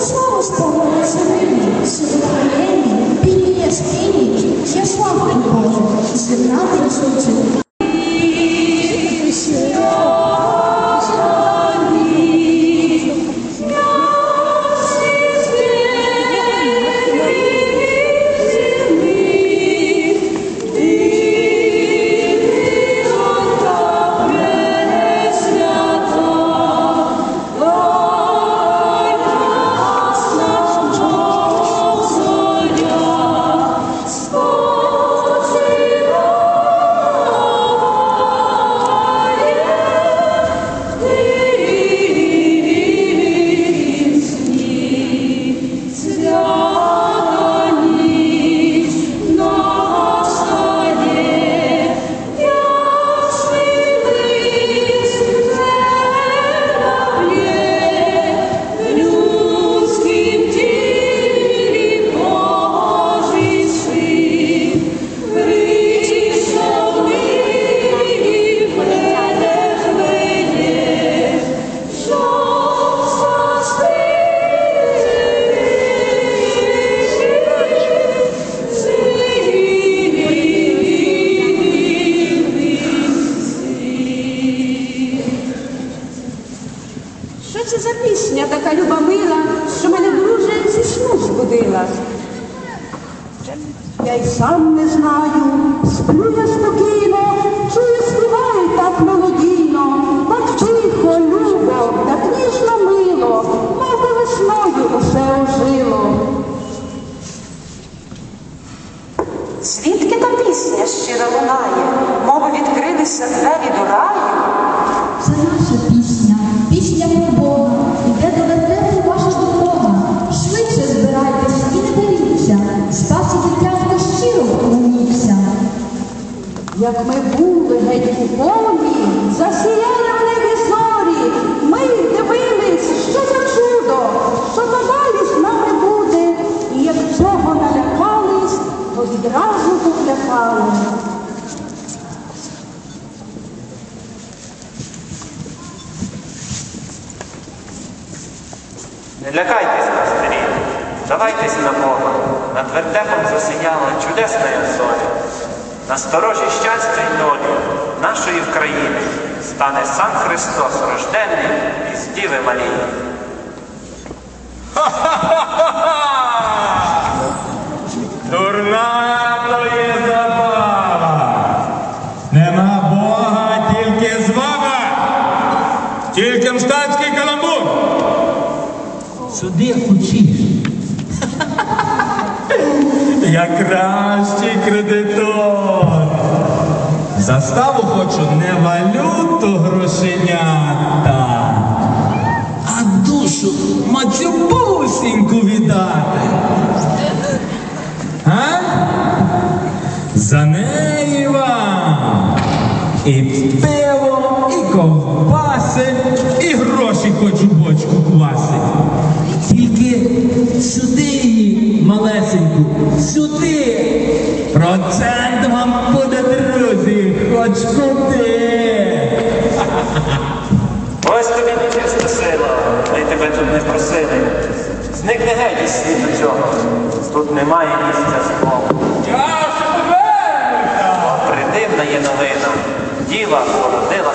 Слава Богу, зелені, сьогодні, бідні яскині, я славу Божу, з'єднати сонце. Як ми були геть у полі, засіяли в небі зорі, ми дивились, що за чудо, що далі з нами буде. І як цього налякались, то відразу покляпали. Не лякайтесь нас, старі, давайтесь на Бога. Над вертепом засіяла чудесна зоря. На сторожі щастя й долі нашої України стане сам Христос рождений із Діви Марії. Дурна то є забава. Нема Бога, тільки зваба. Тільки мстацький каламбур. Сюди хочеш. Я кращий кредитор. Заставу хочу не валюту грошенята, а душу мацюбусіньку віддати. А? За неї вам і пиво, і ковбаси, і гроші хочу бочку квасить. Тільки сюди малесеньку, сюди. Процент вам куди. Ось тобі нечиста сила, ми тебе тут не просили. Зникни геть із світу цього. Тут немає місця злому. Придивна є новина. Діва породила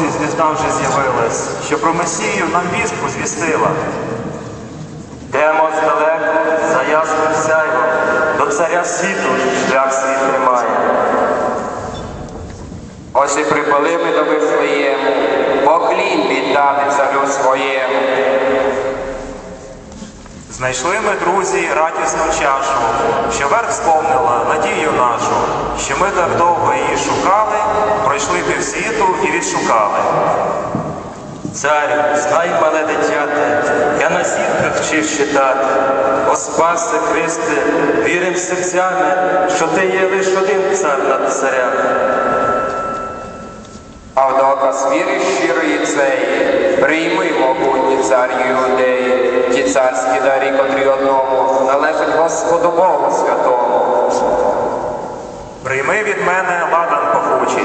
на звізда вже з'явилась, що про Месію нам вістку звістила. Йдемо здалеку за ясним сяйвом, до царя світу шлях світ тримає. Ось і припали ми до Вифлеєму, поклін віддати царю своєму. Знайшли ми, друзі, радісну чашу, що верх сповнила надію нашу, що ми так довго її шукали, пройшли півсвіту і відшукали. Царю, знай, мале дитяте, я на зірках вчив читати. О спасе Христе, вірим серцями, що ти є лиш один цар над царями. Доказ віри щирої цеї, прийми, могутній цар Юдеї, ті царські дарі, котрі одному належать Господу Богу святому. Прийми від мене ладан пахучий.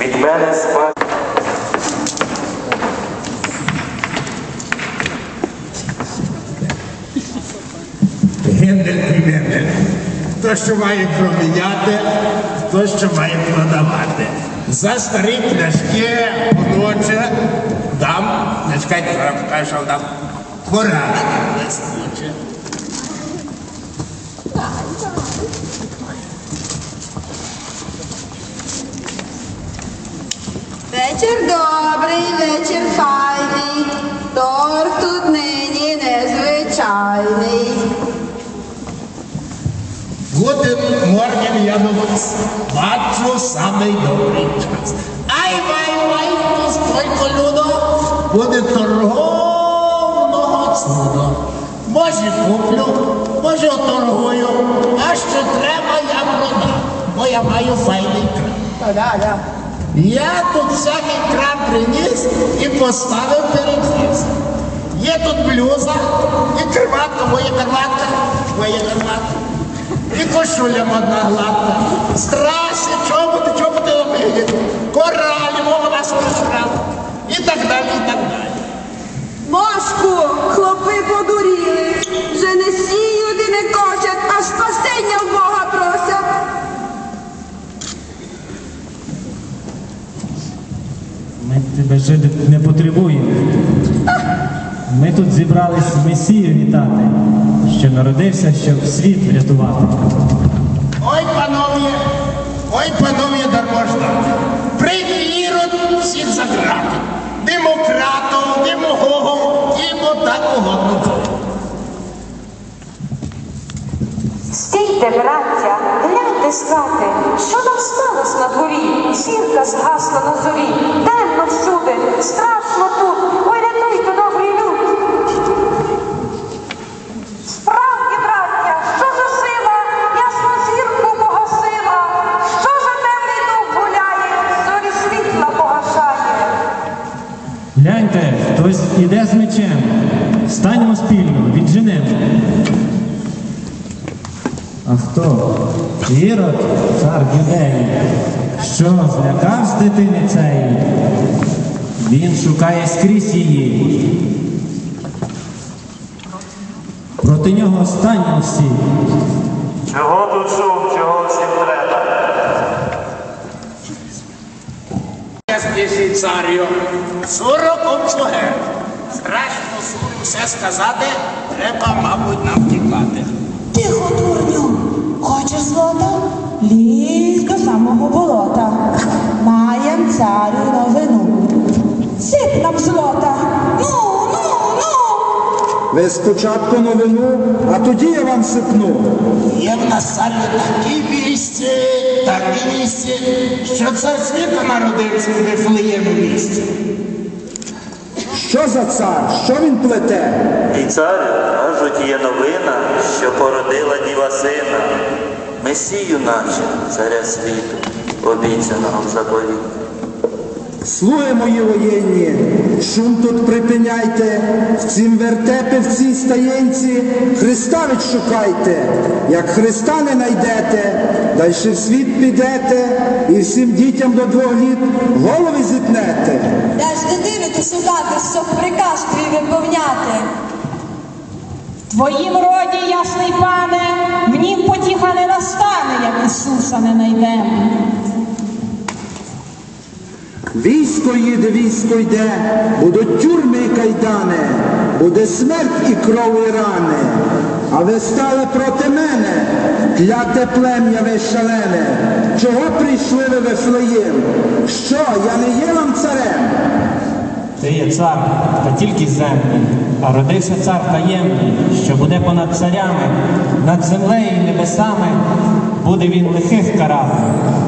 Від мене спа... Гендель і Мендель. Хто що має проміняти, хто що має продавати. За старі пляшки, вноче, дам, не чекайте, зараз покажу, що дам порадити блискуче. Вечір добрий, вечір файний, радуватися. Бачу самий добрий час. Ай, вай, вай, то столько людо, буде торговного чудо. Може куплю, може оторгую, а що треба, я продам, бо я маю файний да. Я тут всякий крам приніс і поставив перед з'їздом. Є тут блюза, і криватка, моя криватка, моя криватка. І кошуля модна гладка. Страшні, чоботи, чоботи омиють. Коралі, мова вас крав. І так далі, і так далі. Мошку, хлопи подуріли, вже не сіють і не кочать, а спасення в Бога просять. Ми тебе жити не потребуємо. Ми тут зібрались Месію вітати, що народився, щоб світ врятувати. Ой, панове, ой, панове дарможна, Ірод всіх заграти. Демократом, демагогом, і так угодно. Стійте, браття, гляньте з що нам сталося на дворі? Зірка згасла на зорі, темно всюди, страшно тут. Ірод, цар юдеї. Що, злякавсь дитини цеї? Він шукає скрізь її. Проти нього станьмо всі. Чого тут шум, чого всім треба? Ясніший царю, суроком слуге. Страшно суру все сказати, треба, мабуть, нам тікати. Тихо, дурню, хочеш злота? Лізь до самого болота. Маєм царю новину. Сип нам злота. Ну, ну, ну. Ви спочатку новину, а тоді я вам сипну. Є в нас царю такі вісті, такі вісті, що цар світу народився в Вифлеєму місті. Що за цар? Що він плете? І царю, кажуть, є новина, що породила діва сина, Месію наче, царя світу, обіцяного в заповіті. Слуги мої воєнні, шум тут припиняйте, в цім вертепі, в цій стаєнці Христа відшукайте. Як Христа не найдете, дальше в світ підете і всім дітям до двох літ голови зітнете. Де ж дитину ти шукати, щоб приказ твій виповняти? Твоїм роді, ясний пане, нім потіха не настане, як Ісуса не найдемо. Військо їде, військо йде, будуть тюрми і кайдани, буде смерть і кров і рани. А ви стали проти мене, кляте плем'я ви шалене. Чого прийшли ви Вифлеєм? Що, я не є вам царем? Ти є цар, та тільки земний, а родився цар таємний, що буде понад царями, над землею і небесами, буде він лихих карати,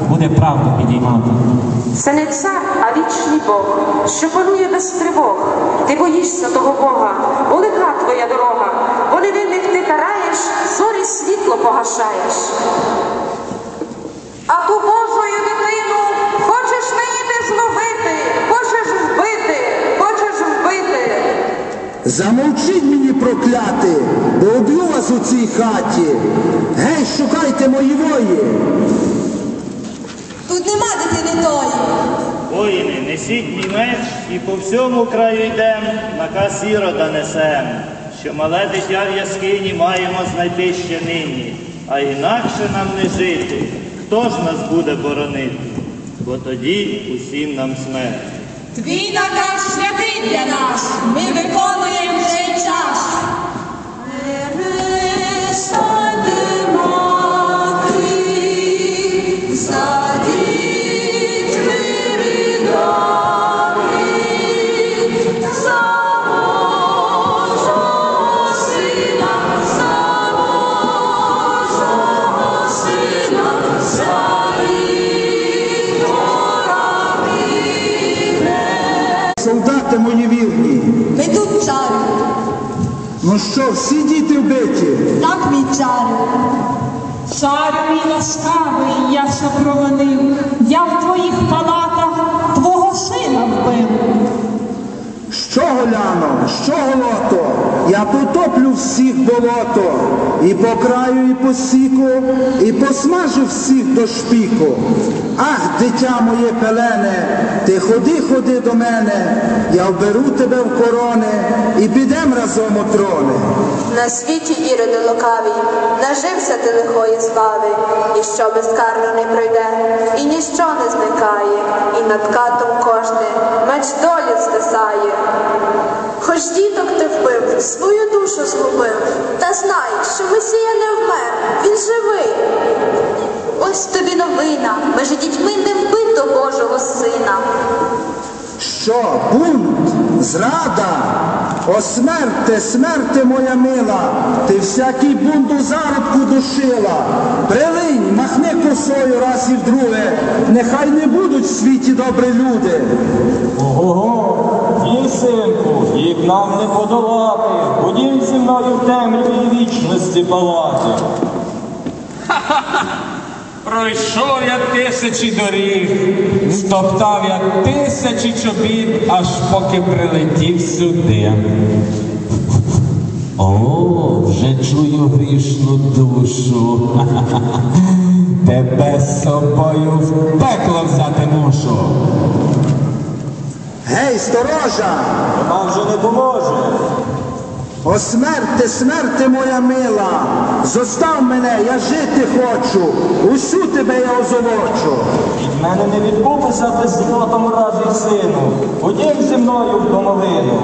буде правду підіймати. Це не цар, а вічний Бог, що панує без тривог. Ти боїшся того Бога, бо лиха твоя дорога, бо невинних ти караєш, зорі світло погашаєш. Замовчіть мені прокляти, бо уб'ю вас у цій хаті. Гей, шукайте мої вої. Тут нема дитини тої. Воїни, несіть мій меч і по всьому краю йдем, наказ Ірода несем, що мале дитя в яскині маємо знайти ще нині, а інакше нам не жити. Хто ж нас буде боронити? Бо тоді усім нам смерть. Твій наказ святий для нас, ми виконуємо цей час. Що, всі діти вбиті? Так, мій царю. Царю мій ласкавий, я все провинив. Я в твоїх палатах твого сина вбив. Що, Голяно, що голото? Я потоплю всіх болото, і по краю, і по сіку, і посмажу всіх до шпіку. Ах, дитя моє пелене, ти ходи, ходи до мене, я вберу тебе в корони і підем разом у трони. На світі іроди лукавій, нажився ти лихої слави, ніщо безкарно не пройде, і ніщо не зникає, і над катом кожне меч долі стисає. Хоч діток ти вбив, свою душу згубив, та знай, що Месія не вмер, він живий. Ось тобі новина, межі дітьми не вбито Божого сина. Що, бунт, зрада? О смерте, смерте моя мила, ти всякий бунт у зародку душила. Прилинь, махни косою раз і вдруге, нехай не будуть в світі добрі люди. Ого, синку, їх нам не подолати. Ходім зі мною в темряві вічності палати. Пройшов я тисячі доріг, стоптав я тисячі чобіт, аж поки прилетів сюди. О, вже чую грішну душу. Тебе з собою в пекло взяти мушу. Гей, сторожа! Нам вже не поможе. О смерте, смерте моя мила, зостав мене, я жити хочу, усю тебе я озолочу. Від мене не відкупися без злотом разі сину. Ходім зі мною в домовину.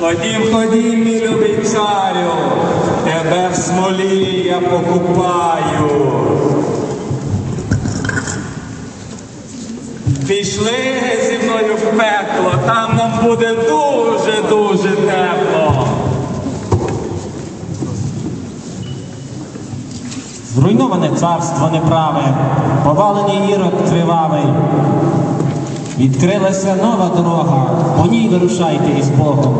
Ходім, ходім, мій любий царю, тебе в смолі я покупаю. Пішли зі мною в пекло, там нам буде дуже-дуже тепло. Зруйноване царство неправе, повалений ірод кривавий. Відкрилася нова дорога, по ній вирушайте із Богом.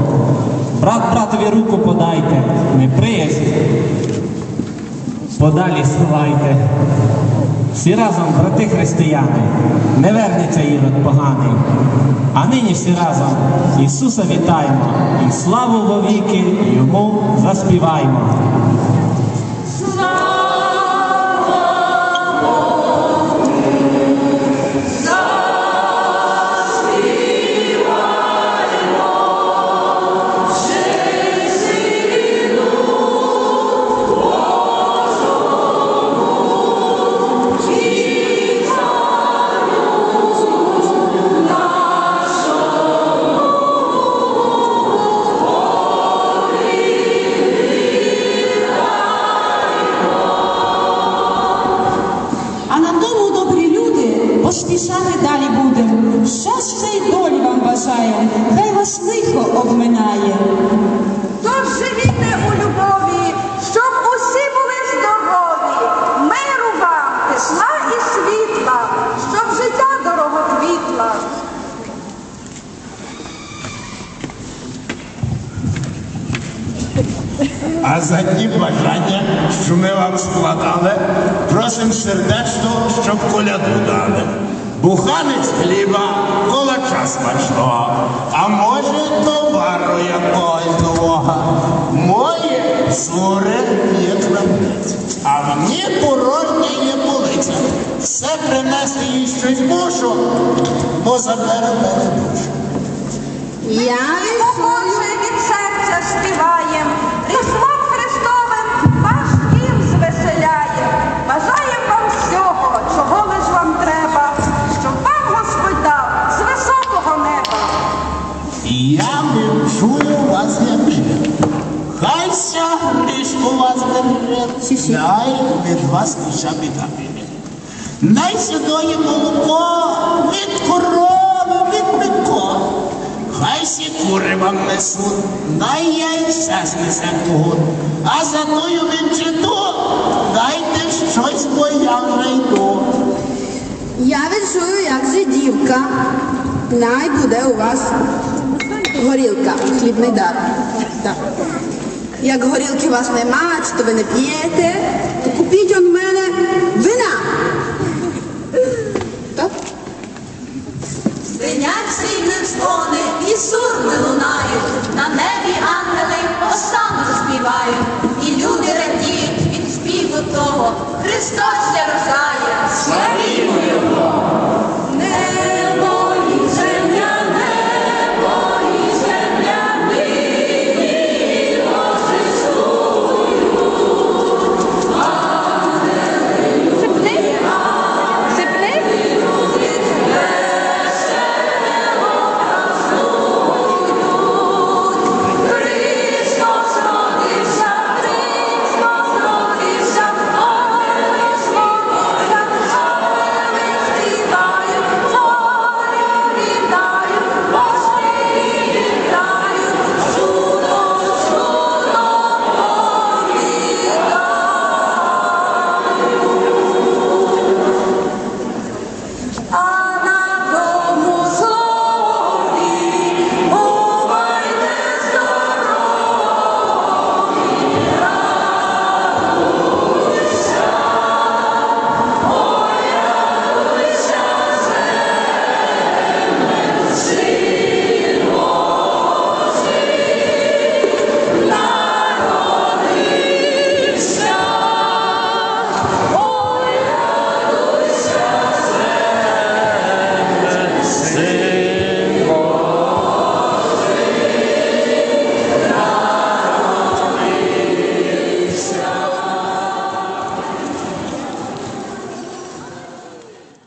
Брат братові руку подайте, неприязнь подалі сховайте. Всі разом, брати християни, не вернеться ірод поганий. А нині всі разом Ісуса вітаємо і славу вовіки йому заспіваємо. А за ті бажання, що ми вам складали, просим сердечно, щоб коляду дали. Буханець хліба, колача смачного, а може товару якогось нового. Моє зуре є крамниць, а мені порожня є полиця. Все принести їй щось мушу, бо забере мене душу. Я від серця співаєм, вас лиша біда піде. Най сідоє молоко від корови, від бико. Хай сі кури вам несуть, най яйця знесе когут. А за тою вінчиту дайте щось, бо я вже. Я відчую, як жидівка. Най буде у вас. горілка, хлібний дар. Так як горілки вас нема, чи то ви не п'єте, то купіть он мене вина. Так? Звинять срібні дзвони і сурми лунають, на небі ангели остану співають, і люди радіють від співу того. Христос рождає, славімо Його!